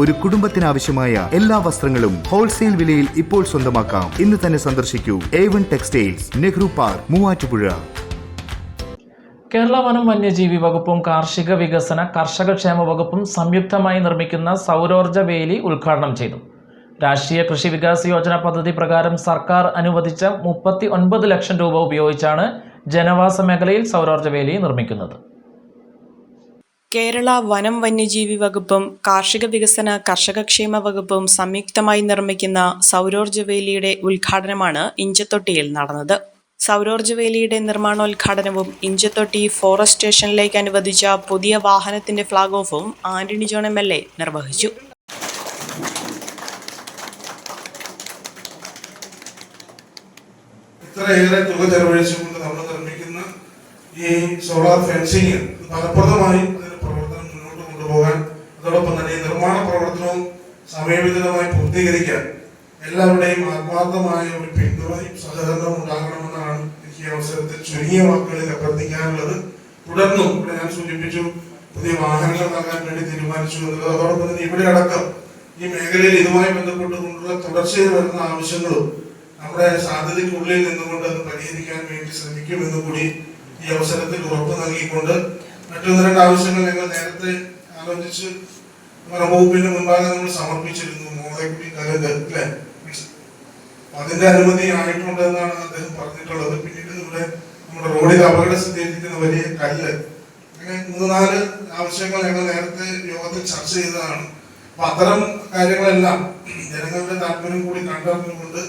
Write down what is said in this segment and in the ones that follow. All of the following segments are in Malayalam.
ഒരു കുടുംബത്തിനാവശ്യമായ എല്ലാ വസ്ത്രങ്ങളും ഹോൾസെയിൽ വിലയിൽ ഇപ്പോൾ സ്വന്തമാക്കാം. ഇന്ന് തന്നെ സന്ദർശിക്കൂ. A one textiles Nehru park Muvattupuzha. Kerala വനം വന്യജീവി വകുപ്പും കാർഷിക വികസന കർഷക ക്ഷേമ വകുപ്പും സംയുക്തമായി നിർമ്മിക്കുന്ന സൗരോർജ വേലി ഉദ്ഘാടനം ചെയ്തു. രാഷ്ട്രീയ കൃഷി വികാസ് യോജന പദ്ധതി പ്രകാരം സർക്കാർ അനുവദിച്ച മുപ്പത്തി ലക്ഷം രൂപ ഉപയോഗിച്ചാണ് ജനവാസ മേഖലയിൽ സൗരോർജ വേലി നിർമ്മിക്കുന്നത്. കേരള വനം വന്യജീവി വകുപ്പും കാർഷിക വികസന കർഷകക്ഷേമ വകുപ്പും സംയുക്തമായി നിർമ്മിക്കുന്ന സൗരോർജ വേലിയുടെ ഉദ്ഘാടനമാണ് ഇഞ്ചത്തൊട്ടിയിൽ നടന്നത്. സൗരോർജ വേലിയുടെ നിർമ്മാണോദ്ഘാടനവും ഇഞ്ചത്തൊട്ടി ഫോറസ്റ്റ് സ്റ്റേഷനിലേക്ക് അനുവദിച്ച പുതിയ വാഹനത്തിന്റെ flag ഓഫും Antony John M L A നിർവഹിച്ചു. ഇത്രയേറെ തുക ചെലവഴിച്ചുകൊണ്ട് നമ്മൾ ഈ സോളാർ ഫെൻസിങ് ഫലപ്രദമായി പ്രവർത്തനം മുന്നോട്ട് കൊണ്ടുപോകാൻ അതോടൊപ്പം തന്നെ നിർമ്മാണ പ്രവർത്തനവും സമയബന്ധിതമായി പൂർത്തീകരിക്കാൻ എല്ലാവരുടെയും ആത്മാർത്ഥമായ ഒരു പിന്തുണയും സഹകരണവും ഉണ്ടാകണമെന്നാണ് എനിക്ക് ഈ അവസരത്തിൽ ചുരുങ്ങിയ വാക്കുകളിൽ അഭ്യർത്ഥിക്കാനുള്ളത്. തുടർന്നും ഇവിടെ ഞാൻ സൂചിപ്പിച്ചു പുതിയ വാഹനങ്ങൾ നൽകാൻ വേണ്ടി തീരുമാനിച്ചു എന്നുള്ളത്. അതോടൊപ്പം തന്നെ ഇവിടെ അടക്കം ഈ മേഖലയിൽ ഇതുമായി ബന്ധപ്പെട്ടുകൊണ്ടുള്ള തുടർച്ചയിൽ വരുന്ന ആവശ്യങ്ങളും നമ്മുടെ സാധ്യതയ്ക്കുള്ളിൽ നിന്നുകൊണ്ട് അത് പരിഹരിക്കാൻ വേണ്ടി ശ്രമിക്കുമെന്ന് കൂടി ഈ അവസരത്തിൽ ഉറപ്പ് നൽകിക്കൊണ്ട് മറ്റൊന്ന് രണ്ട് ആവശ്യങ്ങൾ ഞങ്ങൾ നേരത്തെ ആലോചിച്ച് വനവകുപ്പിന്റെ മുമ്പാകെ നമ്മൾ സമർപ്പിച്ചിരുന്നു. മോളെക്കുടി കലങ്ക് അതിന്റെ അനുമതി ആയിട്ടുണ്ട് എന്നാണ് അദ്ദേഹം പറഞ്ഞിട്ടുള്ളത്. പിന്നീട് ഇവിടെ നമ്മുടെ റോഡിൽ അപകട എത്തിക്കുന്ന വലിയ കല്ല്. അങ്ങനെ മൂന്ന് നാല് ആവശ്യങ്ങൾ ഞങ്ങൾ നേരത്തെ യോഗത്തിൽ ചർച്ച ചെയ്തതാണ്. അപ്പൊ അത്തരം കാര്യങ്ങളെല്ലാം ജനങ്ങളുടെ താല്പര്യം കൂടി കണ്ടറിഞ്ഞുകൊണ്ട്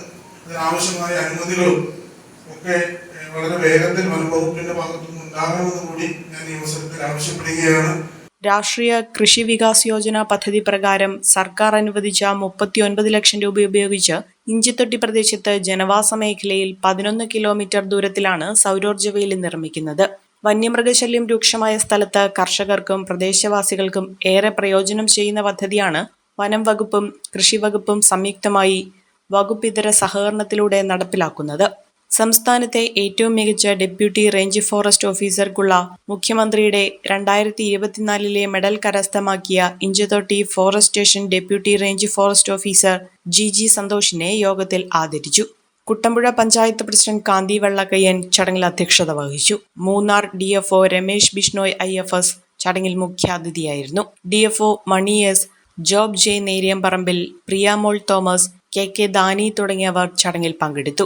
അതിനാവശ്യമായ അനുമതികളും ഒക്കെ വളരെ വേഗത്തിൽ വനംവകുപ്പിന്റെ ഭാഗത്തുനിന്ന് ഉണ്ടാകണമെന്ന് കൂടി ഞാൻ ഈ അവസരത്തിൽ ആവശ്യപ്പെടുകയാണ്. രാഷ്ട്രീയ കൃഷി വികാസ് യോജന പദ്ധതി പ്രകാരം സർക്കാർ അനുവദിച്ച മുപ്പത്തിയൊൻപത് ലക്ഷം രൂപ ഉപയോഗിച്ച് ഇഞ്ചിത്തൊട്ടി പ്രദേശത്ത് ജനവാസ മേഖലയിൽ പതിനൊന്ന് കിലോമീറ്റർ ദൂരത്തിലാണ് സൗരോർജ വേലി നിർമ്മിക്കുന്നത്. വന്യമൃഗശല്യം രൂക്ഷമായ സ്ഥലത്ത് കർഷകർക്കും പ്രദേശവാസികൾക്കും ഏറെ പ്രയോജനം ചെയ്യുന്ന പദ്ധതിയാണ് വനം വകുപ്പും കൃഷി വകുപ്പും സംയുക്തമായി വകുപ്പിതര സഹകരണത്തിലൂടെ നടപ്പിലാക്കുന്നത്. സംസ്ഥാനത്തെ ഏറ്റവും മികച്ച ഡെപ്യൂട്ടി റേഞ്ച് ഫോറസ്റ്റ് ഓഫീസർക്കുള്ള മുഖ്യമന്ത്രിയുടെ രണ്ടായിരത്തി ഇരുപത്തിനാലിലെ മെഡൽ കരസ്ഥമാക്കിയ Inchathotty forest station deputy range forest officer G G സന്തോഷിനെ യോഗത്തിൽ ആദരിച്ചു. കുട്ടമ്പുഴ പഞ്ചായത്ത് പ്രസിഡന്റ് കാന്തി വെള്ളക്കയ്യൻ ചടങ്ങിൽ അധ്യക്ഷത വഹിച്ചു. Munnar D F O Ramesh Bishnoi I F S ചടങ്ങിൽ മുഖ്യാതിഥിയായിരുന്നു. D F O Mani S Job J Neriyamparambil Priyamol Thomas K K Dani തുടങ്ങിയവർ ചടങ്ങിൽ പങ്കെടുത്തു.